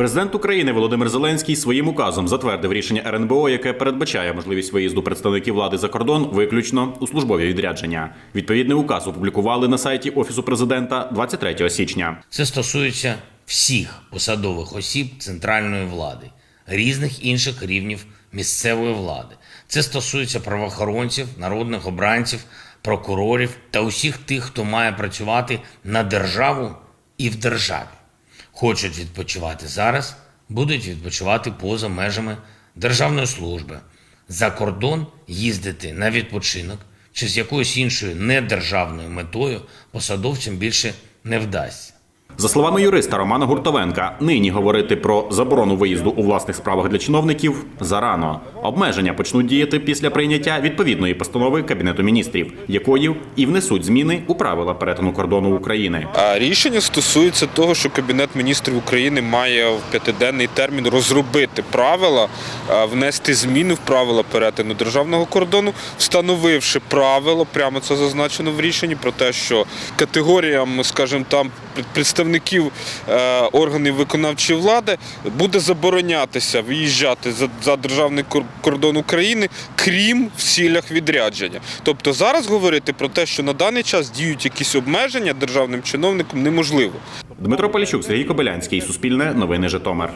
Президент України Володимир Зеленський своїм указом затвердив рішення РНБО, яке передбачає можливість виїзду представників влади за кордон виключно у службові відрядження. Відповідний указ опублікували на сайті офісу президента 23 січня. Це стосується всіх посадових осіб центральної влади, різних інших рівнів місцевої влади. Це стосується правоохоронців, народних обранців, прокурорів та усіх тих, хто має працювати на державу і в державі. Хочуть відпочивати зараз, будуть відпочивати поза межами державної служби. За кордон їздити на відпочинок чи з якоюсь іншою недержавною метою посадовцям більше не вдасться. За словами юриста Романа Гуртовенка, нині говорити про заборону виїзду у власних справах для чиновників зарано. Обмеження почнуть діяти після прийняття відповідної постанови Кабінету міністрів, якою і внесуть зміни у правила перетину кордону України. А рішення стосується того, що Кабінет міністрів України має в п'ятиденний термін розробити правила, внести зміни в правила перетину державного кордону, встановивши правила, прямо це зазначено в рішенні, про те, що категоріям, скажімо, там представників е, органів виконавчої влади буде заборонятися виїжджати за, державний кордон України, крім в цілях відрядження. Тобто зараз говорити про те, що на даний час діють якісь обмеження державним чиновникам, неможливо. Дмитро Поліщук, Сергій Кобилянський, Суспільне, Новини Житомир.